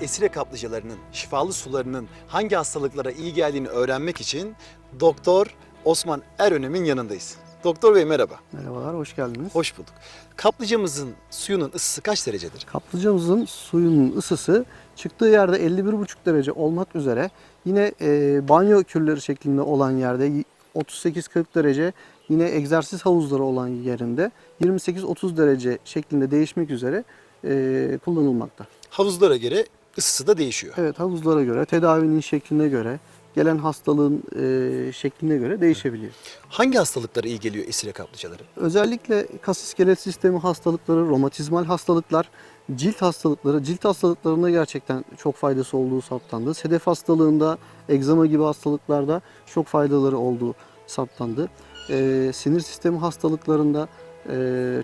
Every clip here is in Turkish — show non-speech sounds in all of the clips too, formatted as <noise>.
esire kaplıcalarının şifalı sularının hangi hastalıklara iyi geldiğini öğrenmek için Doktor Osman Erönem'in yanındayız. Doktor Bey merhaba. Merhabalar, hoş geldiniz. Hoş bulduk. Kaplıcamızın suyunun ısısı kaç derecedir? Kaplıcamızın suyunun ısısı çıktığı yerde 51,5 derece olmak üzere yine e, banyo kürleri şeklinde olan yerde 38-40 derece yine egzersiz havuzları olan yerinde 28-30 derece şeklinde değişmek üzere e, kullanılmakta. Havuzlara göre ısısı da değişiyor. Evet havuzlara göre, tedavinin şekline göre, gelen hastalığın e, şekline göre değişebiliyor. Hangi hastalıklara iyi geliyor esire kaplıcaları? Özellikle kas iskelet sistemi hastalıkları, romatizmal hastalıklar, cilt hastalıkları, cilt hastalıklarında gerçekten çok faydası olduğu saptandı. Sedef hastalığında, egzama gibi hastalıklarda çok faydaları olduğu saptandı. Ee, sinir sistemi hastalıklarında e,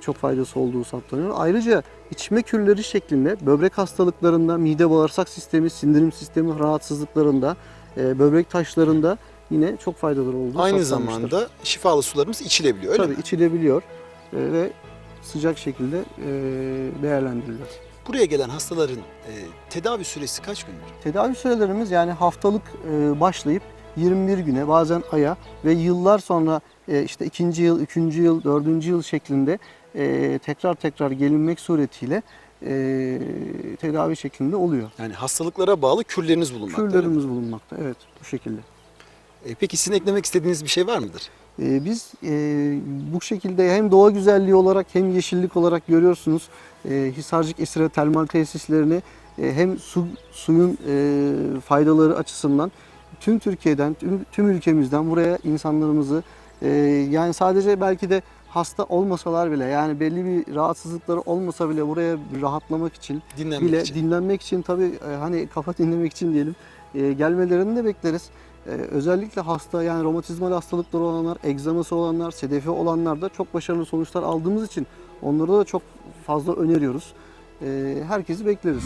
çok faydası olduğu saptanıyor. Ayrıca içme kürleri şeklinde böbrek hastalıklarında, mide bağırsak sistemi, sindirim sistemi rahatsızlıklarında, e, böbrek taşlarında yine çok faydaları olduğu Aynı zamanda şifalı sularımız içilebiliyor öyle Tabii mi? içilebiliyor e, ve sıcak şekilde e, değerlendiriliyor. Buraya gelen hastaların e, tedavi süresi kaç gündür? Tedavi sürelerimiz yani haftalık e, başlayıp 21 güne bazen aya ve yıllar sonra e, işte ikinci yıl, üçüncü yıl, dördüncü yıl şeklinde e, tekrar tekrar gelinmek suretiyle e, tedavi şeklinde oluyor. Yani hastalıklara bağlı kürleriniz bulunmakta. Kürlerimiz bulunmakta evet bu şekilde. E, peki sizin eklemek istediğiniz bir şey var mıdır? Biz e, bu şekilde hem doğa güzelliği olarak hem yeşillik olarak görüyorsunuz e, Hisarcık Esire termal tesislerini e, hem su suyun e, faydaları açısından tüm Türkiye'den, tüm, tüm ülkemizden buraya insanlarımızı e, yani sadece belki de hasta olmasalar bile yani belli bir rahatsızlıkları olmasa bile buraya rahatlamak için Dinlenmek bile için. dinlenmek için tabii e, hani kafa <laughs> dinlemek için diyelim e, gelmelerini de bekleriz. E, özellikle hasta yani romatizmal hastalıkları olanlar, egzaması olanlar, sedefi olanlar da çok başarılı sonuçlar aldığımız için onları da çok fazla öneriyoruz. E, herkesi bekleriz.